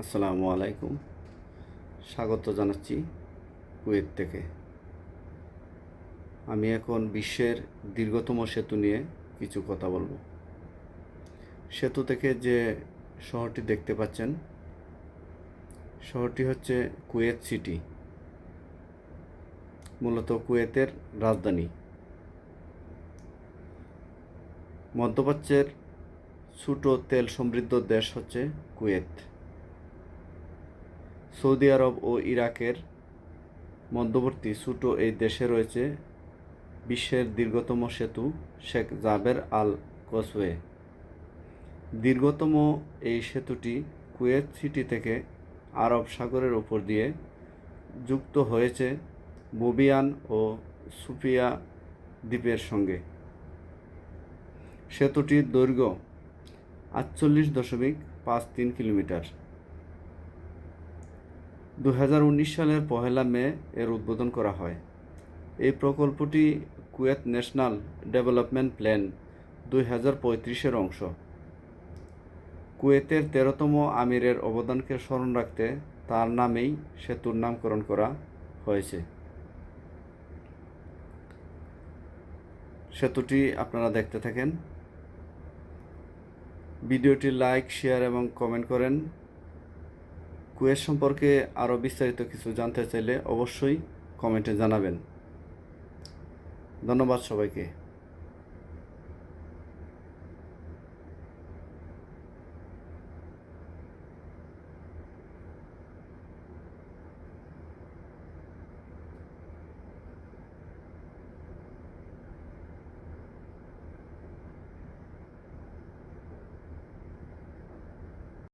আসসালামু আলাইকুম। স্বাগত জানাচ্ছি কুয়েত থেকে। আমি এখন বিশ্বের দীর্ঘতম সেতু নিয়ে কিছু কথা বলব। সেতু থেকে যে শহরটি দেখতে পাচ্ছেন, শহরটি হচ্ছে কুয়েত সিটি, মূলত কুয়েতের রাজধানী। মধ্যপ্রাচ্যের ছোট তেল সমৃদ্ধ দেশ হচ্ছে কুয়েত। সৌদি আরব ও ইরাকের মধ্যবর্তী ছোট এই দেশে রয়েছে বিশ্বের দীর্ঘতম সেতু শেখ জাবের আল কসওয়ে দীর্ঘতম এই সেতুটি কুয়েত সিটি থেকে আরব সাগরের উপর দিয়ে যুক্ত হয়েছে বুবিয়ান ও সুফিয়া দ্বীপের সঙ্গে। সেতুটির দৈর্ঘ্য আটচল্লিশ দশমিক পাঁচ তিন কিলোমিটার। দু হাজার উনিশ সালের পহেলা মে এর উদ্বোধন করা হয়। এই প্রকল্পটি কুয়েত ন্যাশনাল ডেভেলপমেন্ট প্ল্যান দুই হাজার পঁয়ত্রিশের অংশ। কুয়েতের তেরোতম আমিরের অবদানকে স্মরণ রাখতে তার নামেই সেতুর নামকরণ করা হয়েছে। সেতুটি আপনারা দেখতে থাকেন। ভিডিওটি লাইক, শেয়ার এবং কমেন্ট করেন। কুয়েত সম্পর্কে আরও বিস্তারিত কিছু জানতে চাইলে অবশ্যই কমেন্টে জানাবেন। ধন্যবাদ সবাইকে।